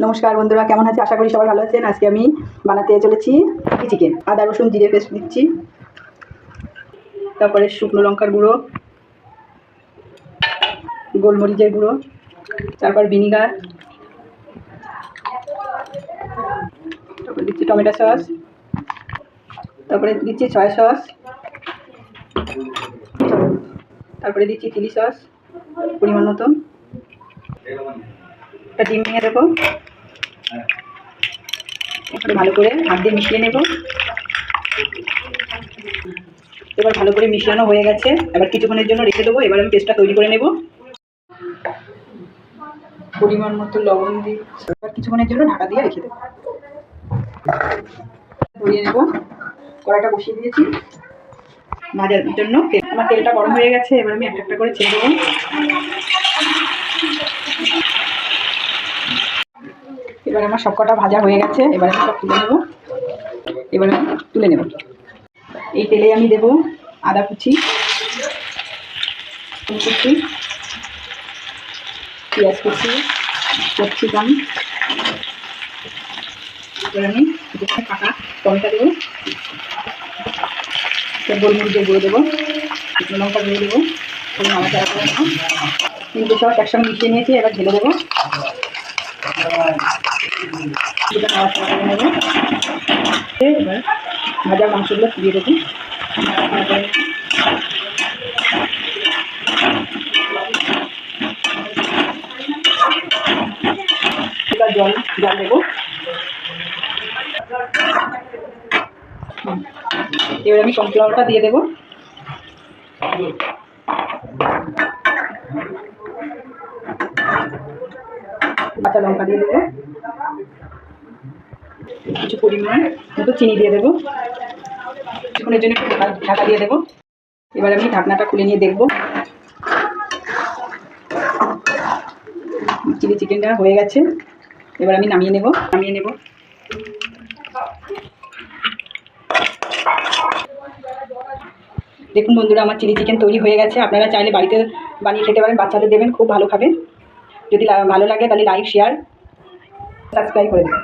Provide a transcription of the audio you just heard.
নমস্কার বন্ধুরা, কেমন আছে? আশা করি সবাই ভালো আছেন। আজকে আমি বানাতে চলেছি চিকেন আদা, রসুন, জিরে পেস্ট দিচ্ছি। তারপরে শুকনো লঙ্কার গুঁড়ো, গোলমরিচের গুঁড়ো, তারপর ভিনিগার তারপরে দিচ্ছি টমেটো সস, তারপরে দিচ্ছি সয়া সস তারপরে দিচ্ছি চিলি সস পরিমাণ মতন। একটা ডিম নিয়ে দেবো। এবারে ভালো করে হাত দিয়ে মিশিয়ে নেব। এবার ভালো করে মিশানো হয়ে গেছে। এবার কিছুক্ষণের জন্য রেখে দেবো। এবার আমি পেস্টটা তৈরি করে নেব। পরিমাণ মতো লবণ দিয়ে এবার কিছুক্ষণের জন্য ঢাকা দিয়ে রেখে দেবো। ধরিয়ে নেব। কড়াইটা বসিয়ে দিয়েছি। ভাজার জন্য। আমার তেলটা গরম হয়ে গেছে। এবার আমি একটা একটা করে ছেড়ে দেবো। এবার আমার সব কটা ভাজা হয়ে গেছে, এবার আমি সব তুলে নেব। এবার আমি তুলে নেব। এই তেলে আমি দেব আদা কুচি কুচি পেঁয়াজ কুচি, ক্যাপসিকাম। এবার আমি কাটা টমেটো দেবো গোলমরিচের গুঁড়ো দেবো লঙ্কা গুঁড়ো দেবো কিন্তু সব একসঙ্গে মিশিয়ে নিয়েছি, এবার ঢেলে দেবো দুটো নাড়াচাড়া করে নেব এবার ভাজা মাংসগুলো দিয়ে দেবো এবার জল জল দেবো। এবার আমি কর্নফ্লাওয়ারটা দিয়ে দেবো কাঁচা লঙ্কা দিয়ে দেবো। কিছু পরিমাণ মতো চিনি দিয়ে দেবো। কিছুক্ষণের জন্য ঢাকা দিয়ে দেবো। এবার আমি ঢাকনাটা খুলে নিয়ে দেখব। চিলি চিকেনটা হয়ে গেছে। এবার আমি নামিয়ে নেব। নামিয়ে নেব। দেখুন বন্ধুরা, আমার চিলি চিকেন তৈরি হয়ে গেছে। আপনারা চাইলে বাড়িতে বানিয়ে খেতে পারেন, বাচ্চাদের দেবেন, খুব ভালো খাবে যদি ভালো লাগে তাহলে লাইক শেয়ার সাবস্ক্রাইব করে দেবেন